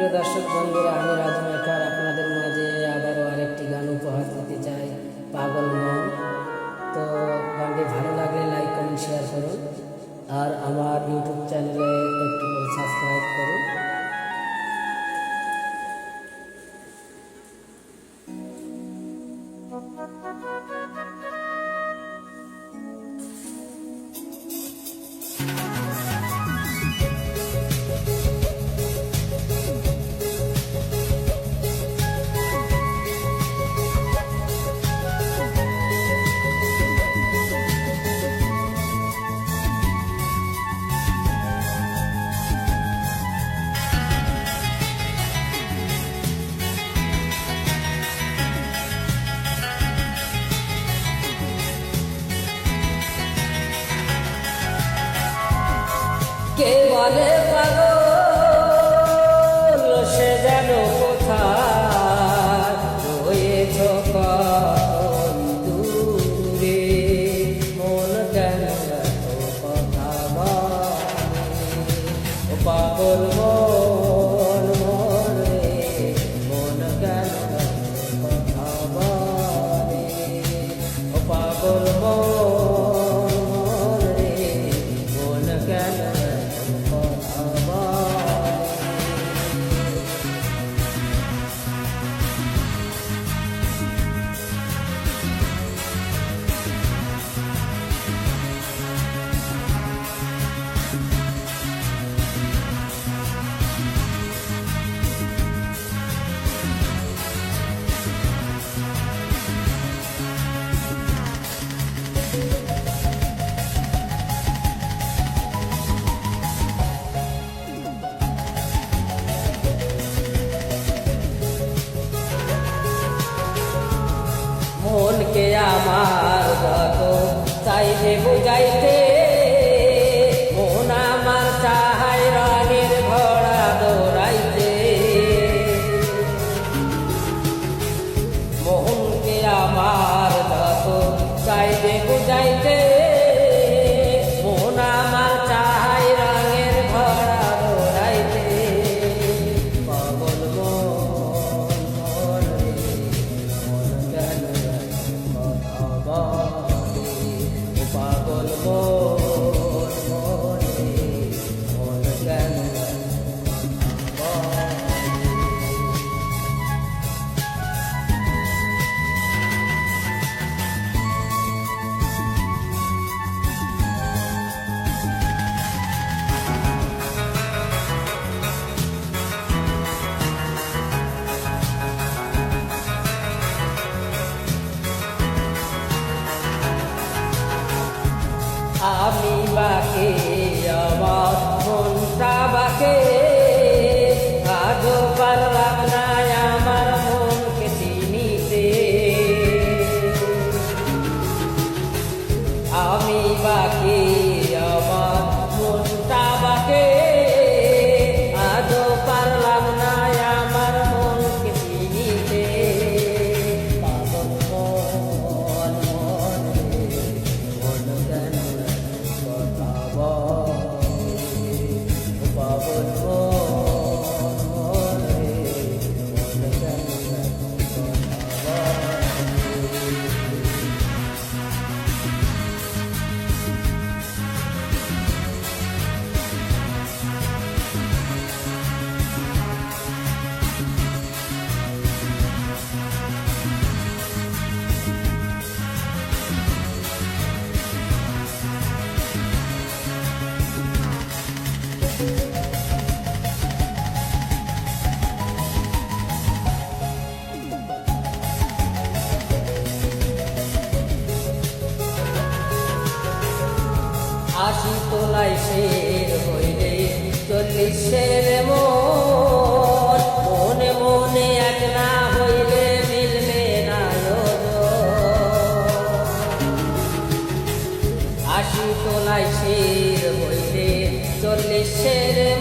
প্রিয় দর্শক বন্ধুরা, আমি রাজু আপনাদের মাঝে আবারও আরেকটি গান উপহার দিতে চাই, পাগল মন। তো গানটি ভালো লাগলে লাইক, কমেন্ট, শেয়ার করুন। আর আমার ইউটিউব চ্যানেলে কে বলে পাগল? আমাকে আমার যত চাইলে বুঝাইতে আমি বাকে আমার মনটা বাকে। আশি তোলায় শের হইলে চল্লিশের মন মনে মনে এক না হইলে মিলবে না আশি তোলায় শের হইলে চল্লিশের